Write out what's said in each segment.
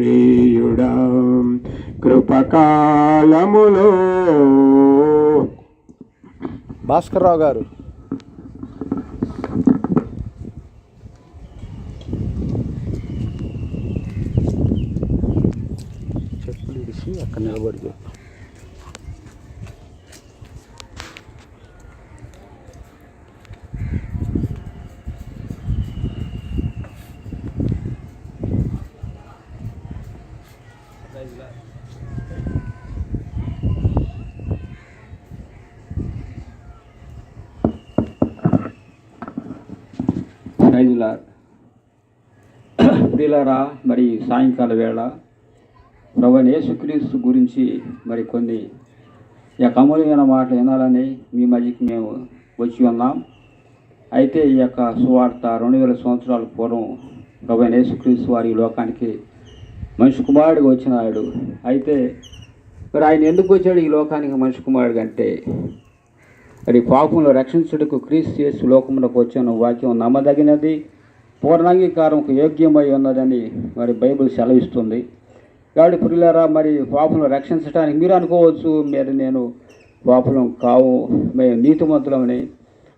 ప్రియుడా కృపకాలములో. భాస్కర్ రావు గారు ప్రియులారా మరి సాయంకాల వేళ ప్రభు యేసుక్రీస్తు గురించి మరి కొన్ని ఈ యొక్క అమూల్యమైన మాటలు వినాలని మీ మధ్యకి మేము వచ్చి ఉన్నాం. అయితే ఈ యొక్క సువార్త రెండు వేల సంవత్సరాల పూర్వం ప్రభు యేసుక్రీస్తు వారి ఈ లోకానికి మనిషి కుమారుడిగా వచ్చినాడు అయితే మరి ఆయన ఎందుకు వచ్చాడు ఈ లోకానికి మనిషి కుమారుడు అంటే మరి పాపంలో రక్షించుటకు క్రీస్తు చేసి లోకంలోకి వచ్చిన వాక్యం నమ్మదగినది. పూర్ణాంగీకారంకు యోగ్యమై ఉన్నదని మరి బైబిల్ సెలవిస్తుంది. కాబట్టి పురులారా మరి పాపంలో రక్షించడానికి మీరు అనుకోవచ్చు మీరు నేను పాపలం కావు మేము నీతిమంతులమని.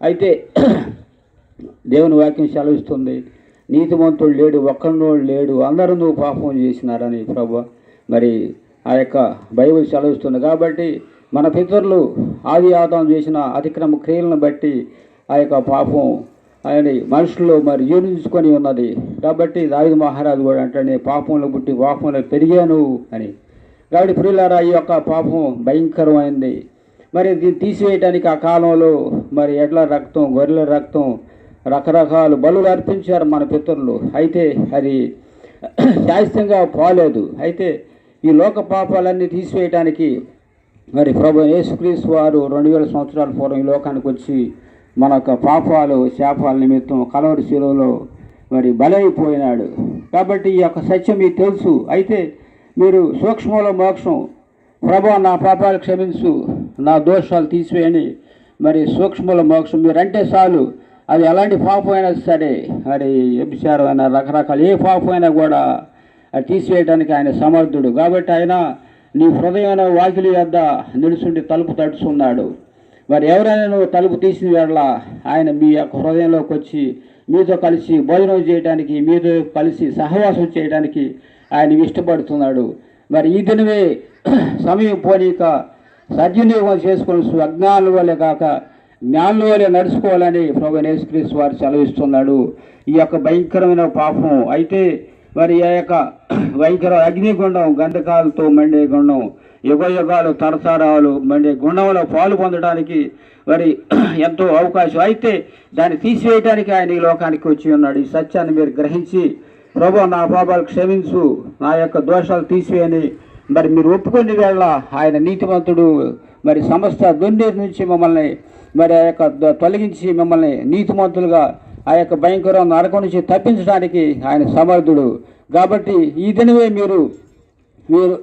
అయితే దేవుని వాక్యం సెలవిస్తుంది నీతిమంతుడు లేడు ఒక్కడో లేడు అందరూ నువ్వు పాపం చేసినారని ప్రభు మరి ఆ యొక్క బైబిల్ సెలవిస్తుంది. కాబట్టి మన పితరులు ఆది ఆదాం చేసిన అతిక్రమ క్రియలను బట్టి ఆ యొక్క పాపం ఆయన మనుషుల్లో మరి జీర్ణించుకొని ఉన్నది. కాబట్టి దావిద మహారాజు కూడా అంటే పాపంలో పుట్టి పాపంలో పెరిగాను అని. కాబట్టి ప్రియులారా ఈ యొక్క పాపం భయంకరమైంది. మరి దీన్ని తీసివేయడానికి ఆ కాలంలో మరి ఎడ్ల రక్తం గొర్రెల రక్తం రకరకాలు బలులు అర్పించారు మన పితరులు. అయితే అది శాస్త్రంగా పోలేదు. అయితే ఈ లోక పాపాలన్నీ తీసివేయటానికి మరి ప్రభు యేసుక్రీస్తు వారు రెండు వేల సంవత్సరాల పూర్వం ఈ లోకానికి వచ్చి మన యొక్క పాపాలు శాపాల నిమిత్తం కలవరి శిలువలో మరి బలైపోయినాడు. కాబట్టి ఈ యొక్క సత్యం మీకు తెలుసు. అయితే మీరు సూక్ష్మంలో మోక్షం. ప్రభా నా పాపాలు క్షమించు నా దోషాలు తీసివేయని మరి సూక్ష్మంలో మోక్షం మీరంటే చాలు. అది ఎలాంటి పాపం అయినా సరే మరి వ్యభిచారం అయినా రకరకాల ఏ పాపం అయినా కూడా అది తీసివేయడానికి ఆయన సమర్థుడు. కాబట్టి ఆయన నీ హృదయమైన వాకిలి వద్ద నిలుచుండి తలుపు తడుచున్నాడు మరి ఎవరైనా నువ్వు తలుపు తీసిన వేళ ఆయన మీ యొక్క హృదయంలోకి వచ్చి మీతో కలిసి భోజనం చేయడానికి మీతో కలిసి సహవాసం చేయడానికి ఆయన ఇష్టపడుతున్నాడు. మరి ఈ దినమే సమయం పోనీక సద్వినియోగం చేసుకుని అజ్ఞానుల వల్లే కాక జ్ఞానుల వల్లే నడుచుకోవాలని ప్రభు యేసుక్రీస్తు వారు సెలవిస్తున్నాడు. ఈ యొక్క భయంకరమైన పాపం అయితే మరి ఆ యొక్క భయంకర అగ్నిగుండం గంధకాలతో మండే గుండం యుగ యుగాలు తరతరాలు మండే గుణంలో పాలు పొందడానికి మరి ఎంతో అవకాశం అయితే దాన్ని తీసివేయడానికి ఆయన ఈ లోకానికి వచ్చి ఉన్నాడు. ఈ సత్యాన్ని మీరు గ్రహించి ప్రభు నా పాపాలు క్షమించు నా యొక్క దోషాలు తీసివేయని మరి మీరు ఒప్పుకునే వేళ ఆయన నీతివంతుడు మరి సమస్త దుర్నీతి నుంచి మమ్మల్ని మరి ఆ యొక్క తొలగించి మిమ్మల్ని నీతిమంతులుగా ఆ యొక్క భయంకర నరకం నుంచి తప్పించడానికి ఆయన సమర్థుడు. కాబట్టి ఈ దినమే మీరు మీరు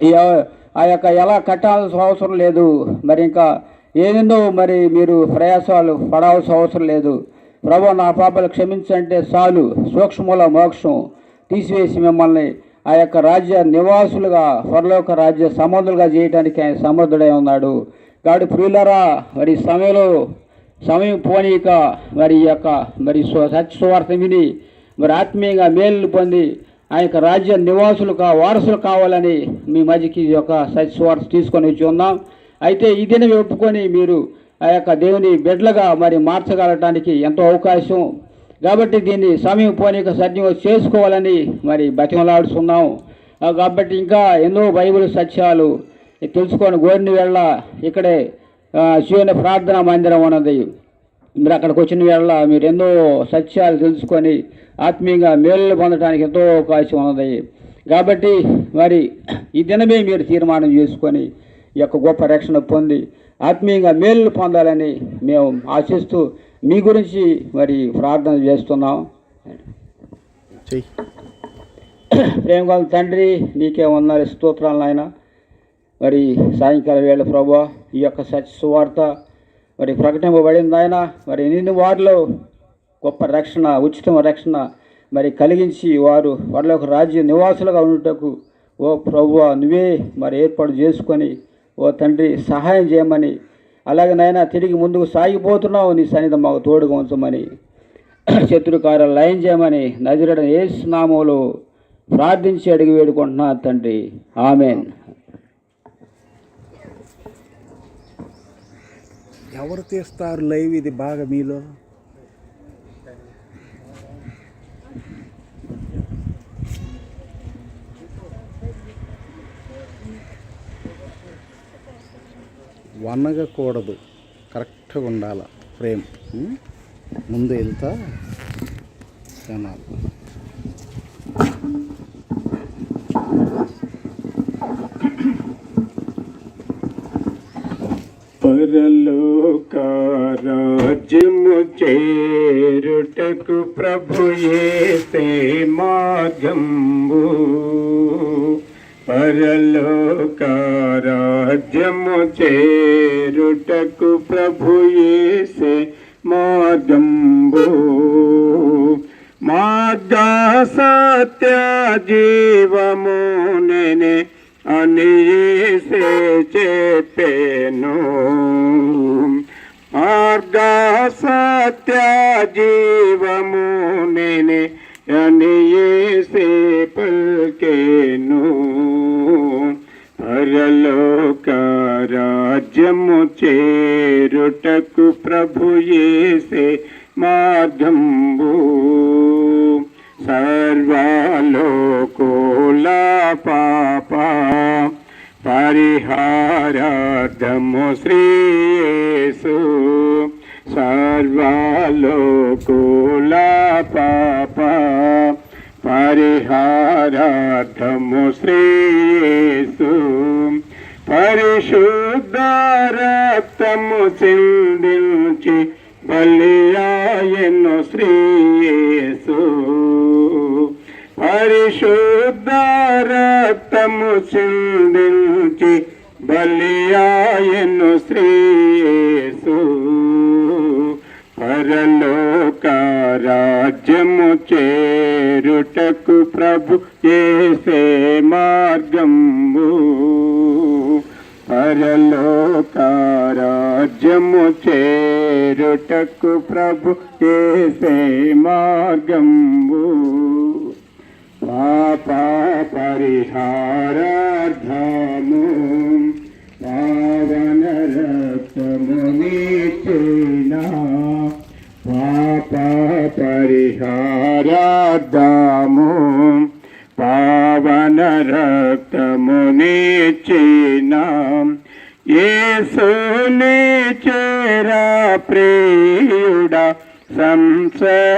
ఆ యొక్క ఎలా కట్టాల్సిన అవసరం లేదు. మరి ఇంకా ఏదేందో మరి మీరు ప్రయాసాలు పడాల్సిన అవసరం లేదు. ప్రభు నా పాపలు క్షమించంటే చాలు. సూక్ష్మల మోక్షం తీసివేసి మిమ్మల్ని ఆ యొక్క రాజ్య నివాసులుగా పరలోక రాజ్య సమర్థులుగా చేయడానికి ఆయన సమర్థుడై ఉన్నాడు. కాబట్టి ప్రియులరా మరి సమయంలో సమయం పోనీక మరి యొక్క మరి స్వ- సత్యస్వార్థ విని మరి ఆత్మీయంగా మేలు పొంది ఆ యొక్క రాజ్య నివాసులు కా వారసులు కావాలని మీ మధ్యకి ఈ యొక్క సత్యస్వార్థ తీసుకొని వచ్చి ఉన్నాం. అయితే ఈ ఒప్పుకొని మీరు ఆ యొక్క దేవుని బిడ్డలుగా మరి మార్చగలటానికి ఎంతో అవకాశం. కాబట్టి దీన్ని సమయం పోనీక సత్యం చేసుకోవాలని మరి బతిమలాడుతున్నాం కాబట్టి ఇంకా ఎన్నో బైబిల్ సత్యాలు తెలుసుకొని గోరిని వెళ్ళ ఇక్కడే శివుని ప్రార్థనా మందిరం ఉన్నది మీరు అక్కడికి వచ్చిన వేళ మీరు ఎన్నో సత్యాలు తెలుసుకొని ఆత్మీయంగా మేలు పొందడానికి ఎంతో అవకాశం ఉన్నది. కాబట్టి మరి ఈ దినమే మీరు తీర్మానం చేసుకొని ఈ యొక్క గొప్ప రక్షణ పొంది ఆత్మీయంగా మేలు పొందాలని మేము ఆశిస్తూ మీ గురించి మరి ప్రార్థన చేస్తున్నాం. ప్రేమగల తండ్రి నీకే ఉన్నారు స్తోత్రాలు నాయన. మరి సాయంకాల వేళ ప్రభా ఈ యొక్క సత్య సువార్త మరి ప్రకటింపబడింది ఆయన. మరి నిన్ను వారిలో గొప్ప రక్షణ ఉచితం రక్షణ మరి కలిగించి వారు వాళ్ళ రాజ్య నివాసులుగా ఉండుటకు ఓ ప్రభు నువ్వే మరి ఏర్పాటు చేసుకొని ఓ తండ్రి సహాయం చేయమని అలాగే నాయన తిరిగి ముందుకు సాగిపోతున్నావు నీ సన్నిధి మాకు తోడుగా ఉంచమని శత్రు కార్యాలు లయం చేయమని నజరడ ఏసునామంలో ప్రార్థించి అడిగి వేడుకుంటున్నా తండ్రి. ఆమెన్. ఎవరు తీస్తారు లైవ్ ఇది బాగా మీలో? వనగకూడదు కరెక్ట్గా ఉండాల. ఫ్రేమ్ ముందు వెళ్తా. తినాలి పరలోకారాజ్యము చేరుటకు ప్రభు ఏసే మార్గంబు. పరలోకారాజ్యము చేరుటకు ప్రభు ఏసే మార్గంబు. మార్గ సత్య జీవము అనియేసే చేత చెప్పెను. మార్గ సత్య జీవము నేనే అని యేసే పల్కెను పరలోక రాజ్యము చేరుటకు ప్రభు ఏసే మార్గంబు. సర్వాలోకోల పాప పరిహారార్థము శ్రీయేసు. సర్వాలోకూల పాప పరిహారార్థము శ్రీయేసు. పరిశుద్ధ రక్తము చిందించి బలియాయను శ్రీయేసు. పరిశుద్ధ రక్తము చిందించి బలియాయను శ్రీయేసు. పరలోక రాజ్యము చేరుటకు ప్రభు చేసే మార్గంబు. పరలోక రాజ్యము చేరుటకు ప్రభు చేసే మార్గంబు. పాప పరిహారార్థము పావన రక్తము నీచిన పాప పరిహారార్థము పావన రక్తము నీచిన యేసుని చేరా ప్రియుడా సంశయమదియేలా.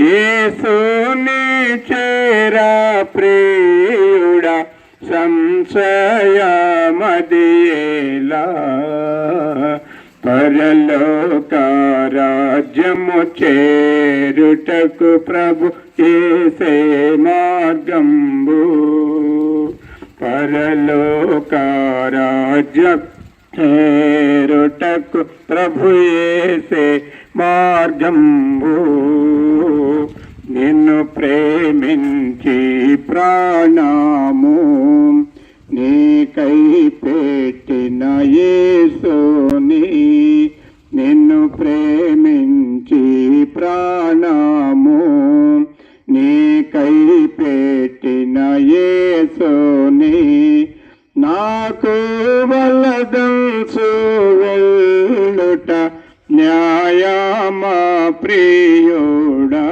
ఏసుని చేరా ప్రియుడా సంశయమదియేలా. పరలోక రాజ్యము చేరుటకు ప్రభు ఏసే మార్గంబు. పరలోక రాజ్య చేరుటకు ప్రభు చేసే మార్గంబు. నిన్ను ప్రేమించి ప్రాణము. నీకై పెట్టిన యేసుని నిన్ను ప్రేమించి ప్రాణము. నీకై పెట్టిన యేసుని నాకు వలదంచు వెళ్ళుట న్యాయమా ప్రియుడా.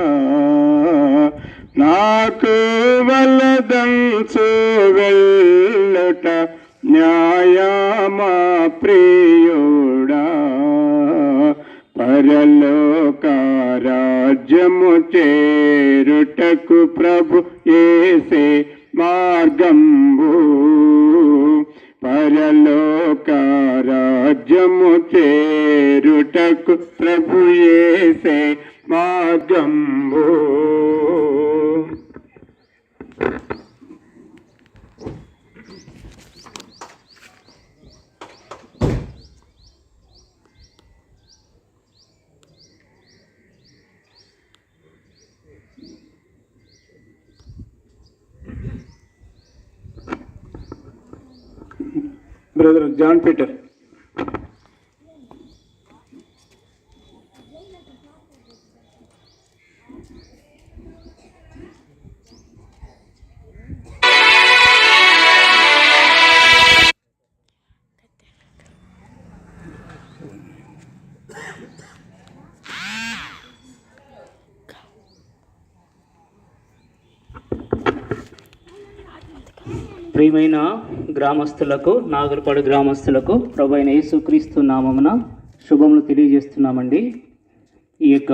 నాకు వలదంచు వెళ్ళుట న్యాయమా ప్రియుడా. పరలోక రాజ్యము చేరుటకు ప్రభు ఏసే మార్గంబూ పరలోక రాజ్యము చేరుటకు ప్రభు ఏసే మార్గంబు బ్రదర్ జాన్ పీటర్ ప్రియమైన గ్రామస్తులకు నాగరపాడు గ్రామస్తులకు ప్రభు అయిన యేసుక్రీస్తు నామమున శుభములు తెలియజేస్తున్నామండి. ఈ యొక్క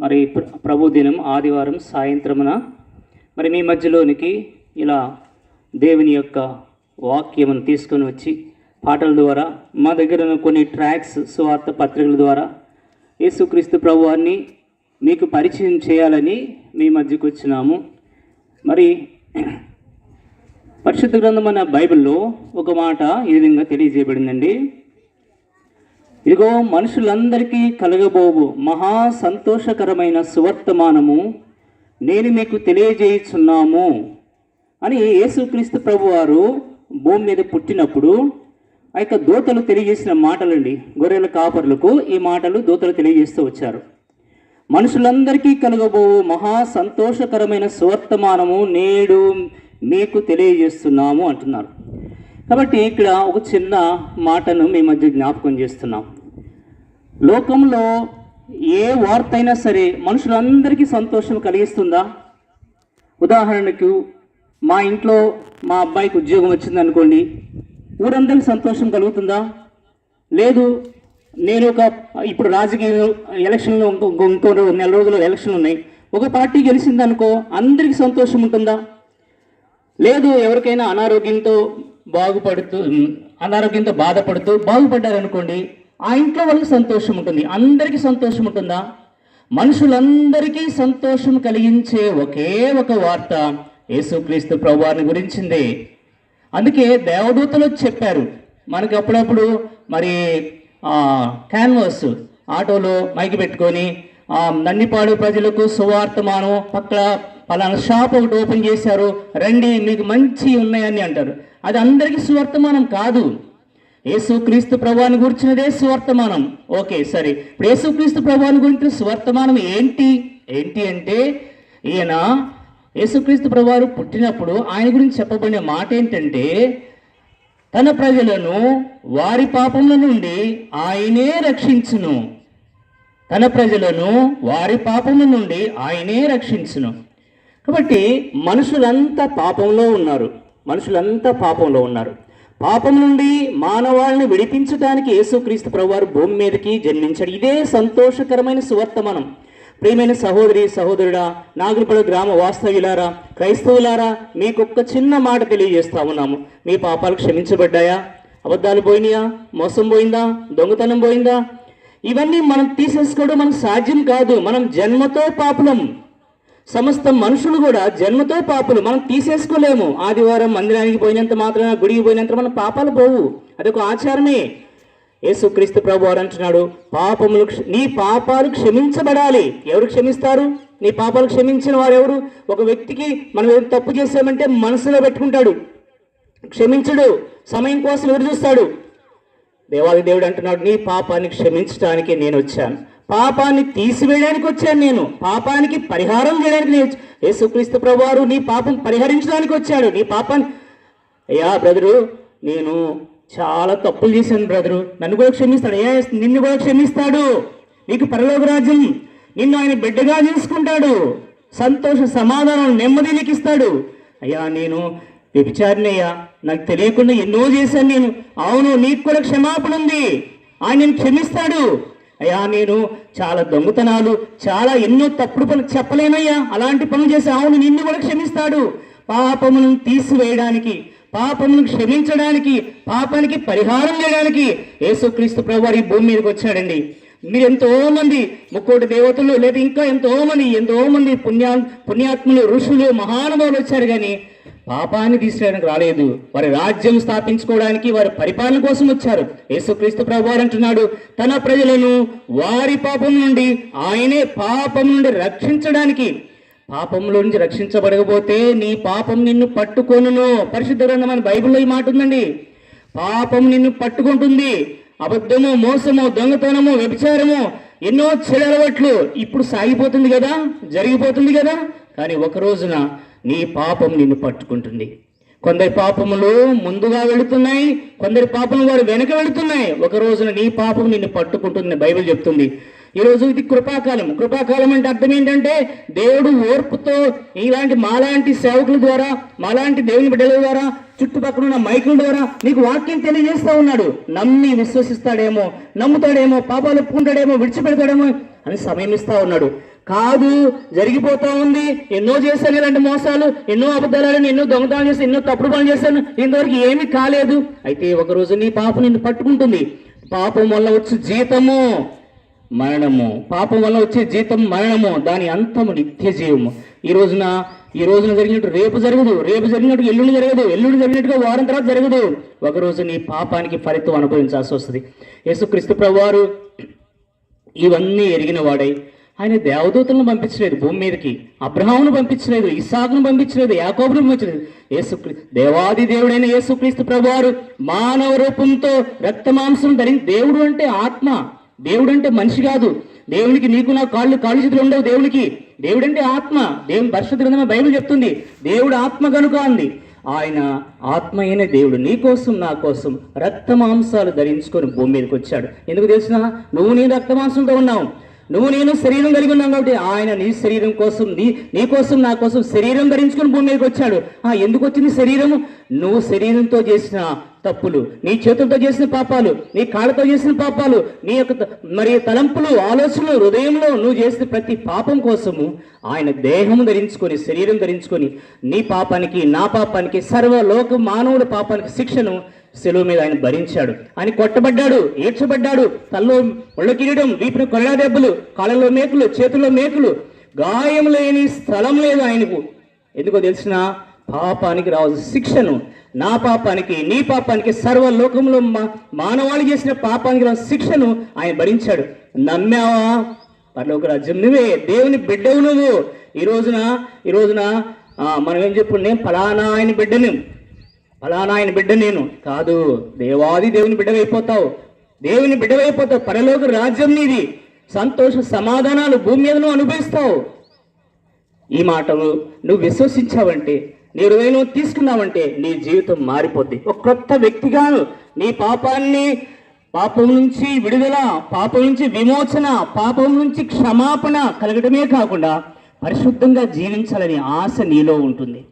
మరి ప్ర- ప్రభు దినం ఆదివారం సాయంత్రమున మరి మీ మధ్యలోనికి ఇలా దేవుని యొక్క వాక్యమును తీసుకొని వచ్చి పాటల ద్వారా మా దగ్గర ఉన్న కొన్ని ట్రాక్స్ సువార్త పత్రికల ద్వారా యేసుక్రీస్తు ప్రభువాన్ని మీకు పరిచయం చేయాలని మీ మధ్యకు వచ్చినాము. మరి పరిశుద్ధ గ్రంథం అన్న బైబిల్లో ఒక మాట ఈ విధంగా తెలియజేయబడిందండి. ఇదిగో మనుషులందరికీ కలగబోవు మహా సంతోషకరమైన సువర్తమానము నేను మీకు తెలియజేయుచున్నాము అని యేసుక్రీస్తు ప్రభు వారు భూమి మీద పుట్టినప్పుడు ఆ యొక్క దూతలు తెలియజేసిన మాటలండి. గొర్రెల కాపర్లకు ఈ మాటలు దూతలు తెలియజేస్తూ వచ్చారు. మనుషులందరికీ కలగబోవు మహా సంతోషకరమైన సువర్తమానము నేడు మీకు తెలియజేస్తున్నాము అంటున్నారు. కాబట్టి ఇక్కడ ఒక చిన్న మాటను మీ మధ్య జ్ఞాపకం చేస్తున్నాం. లోకంలో ఏ వార్త అయినా సరే మనుషులందరికీ సంతోషం కలిగిస్తుందా? ఉదాహరణకు మా ఇంట్లో మా అబ్బాయికి ఉద్యోగం వచ్చింది అనుకోండి ఊరందరికీ సంతోషం కలుగుతుందా? లేదు నేను ఒక ఇప్పుడు రాజకీయ ఎలక్షన్లో ఇంకో ఇంకో- నెల రోజులు ఎలక్షన్లు ఉన్నాయి. ఒక పార్టీ గెలిచిందనుకో అందరికీ సంతోషం ఉంటుందా? లేదు ఎవరికైనా అనారోగ్యంతో బాగుపడుతూ అనారోగ్యంతో బాధపడుతూ బాగుపడ్డారనుకోండి ఆ ఇంట్లో వాళ్ళకి సంతోషం ఉంటుంది. అందరికీ సంతోషం ఉంటుందా? మనుషులందరికీ సంతోషం కలిగించే ఒకే ఒక వార్త యేసుక్రీస్తు ప్రభువారిని గురించింది. అందుకే దేవదూతలు చెప్పారు. మనకి అప్పుడప్పుడు మరి క్యాన్వాస్ ఆటోలో మైకి పెట్టుకొని నన్నిపాడు ప్రజలకు సువార్తమానం పక్కన పలానా షాప్ ఒకటి ఓపెన్ చేశారు రండి మీకు మంచి ఉన్నాయని అంటారు. అది అందరికీ సువర్తమానం కాదు. యేసుక్రీస్తు ప్రభాని గురించినదే సువర్తమానం. ఓకే సరే. ఇప్పుడు యేసుక్రీస్తు ప్రభాని గురించిన సువర్తమానం ఏంటి? ఏంటి అంటే ఈయన యేసుక్రీస్తు ప్రభువారు పుట్టినప్పుడు ఆయన గురించి చెప్పబడిన మాట ఏంటంటే తన ప్రజలను వారి పాపముల నుండి ఆయనే రక్షించును. తన ప్రజలను వారి పాపముల నుండి ఆయనే రక్షించును. కాబట్టి మనుషులంతా పాపంలో ఉన్నారు. మనుషులంతా పాపంలో ఉన్నారు. పాపం నుండి మానవాళిని విడిపించడానికి యేసుక్రీస్తు ప్రభువారు భూమి మీదకి జన్మించాడు. ఇదే సంతోషకరమైన సువర్తమానం. ప్రియమైన సహోదరి సహోదరుడా నాగులపడ గ్రామ వాస్తవ్యులారా క్రైస్తవులారా మీకు ఒక్క చిన్న మాట తెలియజేస్తా ఉన్నాము. మీ పాపాలు క్షమించబడ్డాయా? అబద్ధాలు పోయినాయా? మోసం పోయిందా? దొంగతనం పోయిందా? ఇవన్నీ మనం తీసేసుకోవడం మనకు సాధ్యం కాదు. మనం జన్మతో పాపులం. సమస్త మనుషులు కూడా జన్మతో పాపులు. మనం తీసేసుకోలేము. ఆదివారం మందిరానికి పోయినంత మాత్రమే గుడికి పోయినంత మన పాపాలు పోవు. అదొక ఆచారమే. యేసుక్రీస్తు ప్రభు వారు అంటున్నాడు పాపములు నీ పాపాలు క్షమించబడాలి. ఎవరు క్షమిస్తారు? నీ పాపాలు క్షమించిన వారు ఎవరు? ఒక వ్యక్తికి మనం ఏదో తప్పు చేసామంటే మనసులో పెట్టుకుంటాడు. క్షమించడు. సమయం కోసం ఎదురు చూస్తాడు. దేవాది దేవుడు అంటున్నాడు నీ పాపాన్ని క్షమించడానికి నేను వచ్చాను. పాపాన్ని తీసివేయడానికి వచ్చాను నేను. పాపానికి పరిహారం చేయడానికి నేను యేసుక్రీస్తు ప్రభువారు నీ పాపం పరిహరించడానికి వచ్చాడు. నీ పాపాన్ని అయ్యా బ్రదరు నేను చాలా తప్పులు చేశాను బ్రదరు. నన్ను కూడా క్షమిస్తాడు. అయ్యా నిన్ను కూడా క్షమిస్తాడు. నీకు పరలోక రాజ్యం నిన్ను ఆయన బిడ్డగా చేసుకుంటాడు. సంతోష సమాధానం నెమ్మది నీకు ఇస్తాడు. అయ్యా నేను వ్యభిచారినయ్యా నాకు తెలియకుండా ఎన్నో చేశాను నేను. అవును నీకు కూడా క్షమాపణ ఉంది. ఆయన క్షమిస్తాడు. అయ్యా నేను చాలా దొంగతనాలు చాలా ఎన్నో తప్పుడు పనులు చెప్పలేనయ్యా. అలాంటి పనులు చేసే అవును నిన్ను కూడా క్షమిస్తాడు. పాపములను తీసివేయడానికి పాపములను క్షమించడానికి పాపానికి పరిహారం చేయడానికి యేసుక్రీస్తు ప్రభు ఈ భూమి మీదకి వచ్చాడండి. మీరు ఎంతో మంది ముక్కోటి దేవతలు లేదా ఇంకా ఎంతో మంది ఎంతో మంది పుణ్యా పుణ్యాత్ములు ఋషులు మహానుభావులు వచ్చారు కానీ పాపాన్ని తీసుకురావడానికి రాలేదు. వారి రాజ్యం స్థాపించుకోవడానికి వారి పరిపాలన కోసం వచ్చారు. యేసుక్రీస్తు ప్రభు వారు అంటున్నాడు తన ప్రజలను వారి పాపం నుండి ఆయనే పాపం నుండి రక్షించడానికి పాపంలో నుంచి రక్షించబడకపోతే నీ పాపం నిన్ను పట్టుకొనును. పరిశుద్ధ గ్రంథం అని బైబిల్లో ఈ మాట ఉందండి. పాపం నిన్ను పట్టుకుంటుంది. అబద్ధము మోసము దొంగతనము వ్యభిచారము ఎన్నో చెడు అలవాట్లు ఇప్పుడు సాగిపోతుంది కదా జరిగిపోతుంది కదా కానీ ఒక రోజున నీ పాపం నిన్ను పట్టుకుంటుంది. కొందరి పాపములు ముందుగా వెళుతున్నాయి కొందరి పాపములు వారు వెనక వెళుతున్నాయి. ఒక రోజున నీ పాపం నిన్ను పట్టుకుంటుంది బైబిల్ చెప్తుంది. ఈరోజు ఇది కృపాకాలం. కృపాకాలం అంటే అర్థం ఏంటంటే దేవుడు ఓర్పుతో ఇలాంటి మాలాంటి సేవకుల ద్వారా మాలాంటి దేవుని బిడ్డల ద్వారా చుట్టుపక్కల ఉన్న మైకుల ద్వారా నీకు వాక్యం తెలియజేస్తూ ఉన్నాడు. నమ్మి విశ్వసిస్తాడేమో నమ్ముతాడేమో పాపాలు ఒప్పుకుంటాడేమో విడిచిపెడతాడేమో అని సమయం ఇస్తా ఉన్నాడు. కాదు జరిగిపోతా ఉంది. ఎన్నో చేశాను ఇలాంటి మోసాలు ఎన్నో అబద్ధాలను ఎన్నో దొంగతనం చేశాను ఎన్నో తప్పుడు పనులు చేశాను. ఇంతవరకు ఏమీ కాలేదు. అయితే ఒక రోజు నీ పాప నిన్ను పట్టుకుంటుంది. పాపం వల్ల వచ్చి జీతము. మరణము. పాపం వల్ల వచ్చే జీతం మరణము. దాని అంతము నిత్య జీవము. ఈ రోజున ఈ రోజున జరిగినట్టు రేపు జరగదు. రేపు జరిగినట్టు ఎల్లుండి జరగదు. ఎల్లుండి జరిగినట్టుగా వారం తర్వాత జరగదు. ఒకరోజు నీ పాపానికి ఫలితం అనుభవించాల్సి వస్తుంది. యేసుక్రీస్తు ప్రభువారు ఇవన్నీ ఎరిగిన వాడై ఆయన దేవదూతలను పంపించలేదు భూమి మీదకి అబ్రహామును పంపించలేదు ఇసాకును పంపించలేదు యాకోబును పంపించలేదు. యేసుక్రీ దేవాది దేవుడైన యేసుక్రీస్తు ప్రభువారు మానవ రూపంతో రక్తమాంసం ధరించి దేవుడు అంటే ఆత్మ. దేవుడు అంటే మనిషి కాదు. దేవునికి నీకు నా కాళ్ళు కాళ్ళు చేతులు ఉండవు దేవునికి. దేవుడంటే ఆత్మ. దేవుని పరిశుద్ధ గ్రంథమే బైబిల్ చెప్తుంది. దేవుడు ఆత్మ కనుక అంది. ఆయన ఆత్మ అయిన దేవుడు నీ కోసం నా కోసం రక్త మాంసాలు ధరించుకొని భూమి మీదకి వచ్చాడు. ఎందుకు తెలిసిన? నువ్వు నేను రక్త మాంసంతో ఉన్నావు. నువ్వు నేను శరీరం కలిగి ఉన్నావు కాబట్టి ఆయన నీ శరీరం కోసం నీ నీ కోసం నా కోసం శరీరం ధరించుకొని భూమి మీదకి వచ్చాడు. ఆ ఎందుకు వచ్చింది శరీరము? నువ్వు శరీరంతో చేసిన తప్పులు నీ చేతులతో చేసిన పాపాలు నీ కాళ్ళతో చేసిన పాపాలు నీ యొక్క మరి తలంపులు ఆలోచనలు హృదయంలో నువ్వు చేసిన ప్రతి పాపం కోసము ఆయన దేహం ధరించుకొని శరీరం ధరించుకొని నీ పాపానికి నా పాపానికి సర్వలోక మానవుడి పాపానికి శిక్షను సెలువు మీద ఆయన భరించాడు. ఆయన కొట్టబడ్డాడు ఏడ్చబడ్డాడు. తల్లో ఒళ్ళ కిరీటం వీపున కొరడా దెబ్బలు కాళ్ళలో మేకులు చేతుల్లో మేకులు. గాయం లేని స్థలం లేదు ఆయనకు. ఎందుకో తెలిసిన పాపానికి రావాల్సిన శిక్షను నా పాపానికి నీ పాపానికి సర్వలోకంలో మా మానవాళి చేసిన పాపానికి రావాల్సిన శిక్షను ఆయన భరించాడు. నమ్మావా? పర్లోక రాజ్యం నువ్వే దేవుని బిడ్డవు నువ్వు. ఈ రోజున ఈ రోజున ఆ, మనం ఏం చెప్పు నేను ఫలానా ఆయన బిడ్డను. ఫలానా ఆయన బిడ్డ నేను. కాదు దేవాది దేవుని బిడ్డవైపోతావు. దేవుని బిడ్డవైపోతావు. పరలోక రాజ్యం నీది. సంతోష సమాధానాలు భూమి మీద నువ్వు అనుభవిస్తావు. ఈ మాటలు నువ్వు విశ్వసించావంటే నీ హృదయం తీసుకున్నావంటే నీ జీవితం మారిపోద్ది. ఒక కొత్త వ్యక్తిగాను నీ పాపాన్ని పాపం నుంచి విడుదల పాపం నుంచి విమోచన పాపం నుంచి క్షమాపణ కలగడమే కాకుండా పరిశుద్ధంగా జీవించాలని ఆశ నీలో ఉంటుంది.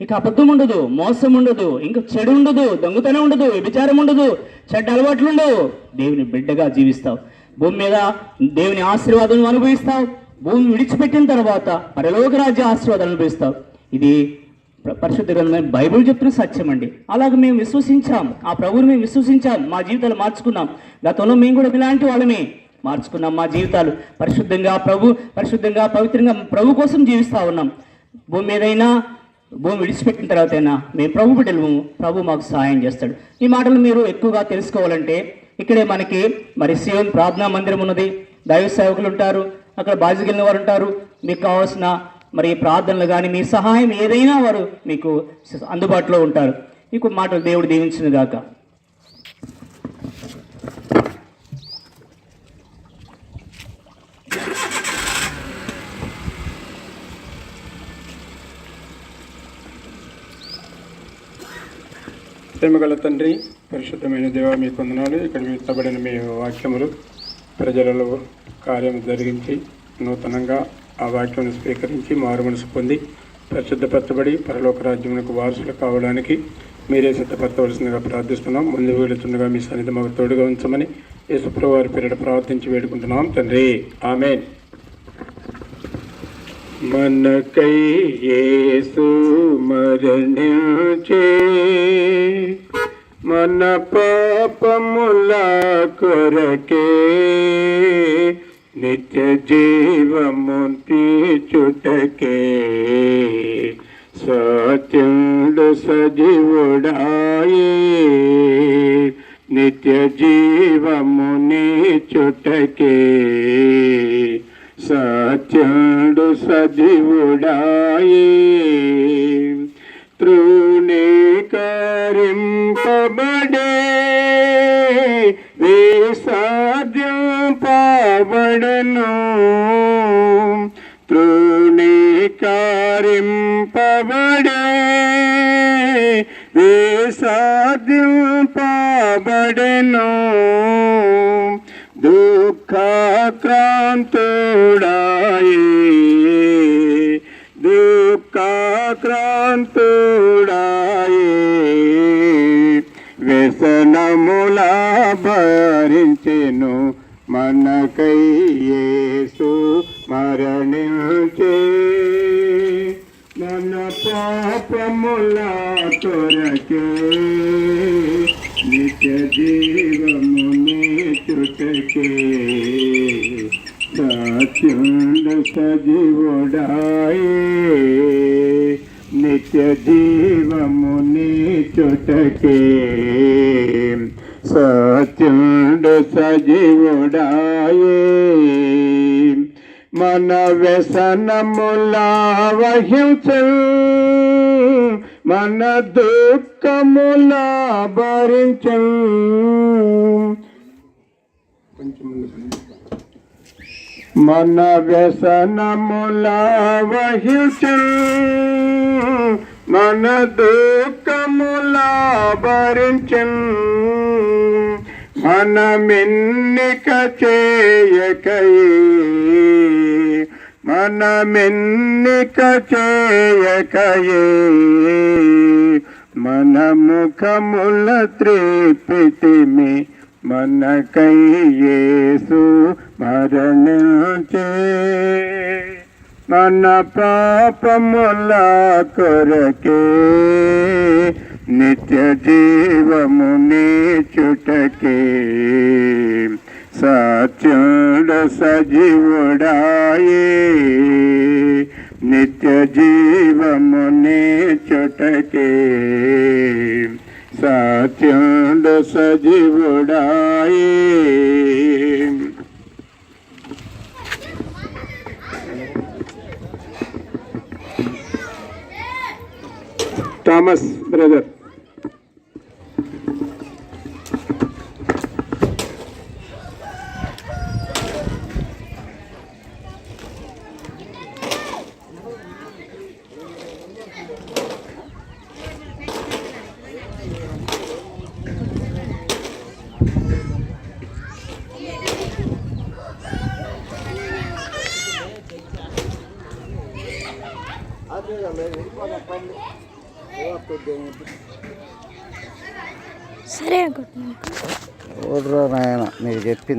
ఇక అబద్ధం ఉండదు మోసం ఉండదు ఇంకా చెడు ఉండదు దొంగతనం ఉండదు వ్యభిచారం ఉండదు చెడ్డ అలవాట్లు ఉండవు దేవుని బిడ్డగా జీవిస్తావు. భూమి మీద దేవుని ఆశీర్వాదం అనుభవిస్తావు. భూమి విడిచిపెట్టిన తర్వాత పరలోక రాజ్య ఆశీర్వాదాలు అనుభవిస్తావు. ఇది పరిశుద్ధ గ్రంథమైన బైబిల్ చెప్తున్న సత్యం అండి అలాగే మేము విశ్వసించాం. ఆ ప్రభువుని మేము విశ్వసించాం. మా జీవితాలు మార్చుకున్నాం. గతంలో మేము కూడా ఇలాంటి వాళ్ళమే. మార్చుకున్నాం మా జీవితాలు. పరిశుద్ధంగా ప్రభు పరిశుద్ధంగా పవిత్రంగా ప్రభు కోసం జీవిస్తా ఉన్నాం. భూమి మీదైనా భూమి విడిచిపెట్టిన తర్వాత అయినా మేము ప్రభు బిడ్డలు ప్రభు మాకు సహాయం చేస్తాడు. ఈ మాటలు మీరు ఎక్కువగా తెలుసుకోవాలంటే ఇక్కడే మనకి మరి శివన్ ప్రార్థనా మందిరం ఉన్నది. దైవ సేవకులు ఉంటారు అక్కడ బాధ్యతగిలిన వారు ఉంటారు. మీకు కావాల్సిన మరి ప్రార్థనలు కానీ మీ సహాయం ఏదైనా వారు మీకు అందుబాటులో ఉంటారు. మీకు మాటలు దేవుడు దీవించిన గాక. ప్రేమగల తండ్రి పరిశుద్ధమైన దేవ మీ కొందనాలు. ఇక్కడ విత్తబడిన మీ వాక్యములు ప్రజలలో కార్యం జరిగించి నూతనంగా ఆ వాక్యమును స్వీకరించి మారు మనసు పొంది పరిశుద్ధపరచబడి పరలోక రాజ్యమునకు వారసులు కావడానికి మీరే సిద్ధపరచవలసిందిగా ప్రార్థిస్తున్నాం. ముందు వెళుతుండగా మీ సన్నిధి మాకు తోడుగా ఉంచమని యేసుప్రభు వారి పేరిట ప్రార్థించి వేడుకుంటున్నాం. తండ్రి ఆమె మనకై యేసు మరణించే మన పాపముల కొరకే నిత్య జీవము తీర్చుటకే. సత్యుడు సజీవుడాయి నిత్య జీవము నీచుటకే. సత్యుడు సజీవుడాయి త్రూ స్వీకరింపబడే వేసాధ్యం పాబడను తృణీకరింపబడే వేసాధ్యం పాబడను దుఃఖ క్రాంతుడాయే దుఃఖాక్రాంతుడాయే వ్యసనముల భరించెను మనకయ్యేసు మరణించే. మన పాపముల కొరకే నిత్య జీవముని చుటకే. సత్యుండ సజీవుడా. నిత్య జీవముని చుటకే. సత్యుండ సజీవుడాయే. మన వ్యసనములా వహించు. మన దుఃఖములా భరించు. మన వ్యసనముల వహించు మన దుఃఖముల భరించు మన మిన్నిక చేయకయే మన మిన్నిక చేయకయే. మన ముఖముల త్రిపితిమి మనకై యేసు మరణించే మన పాపముల కొరకే నిత్య జీవముని చుటకే. సత్యుడ సజీవుడాయే. నిత్య జీవముని చుటకే. సత్యుడ సజీవుడాయి. Thomas brother.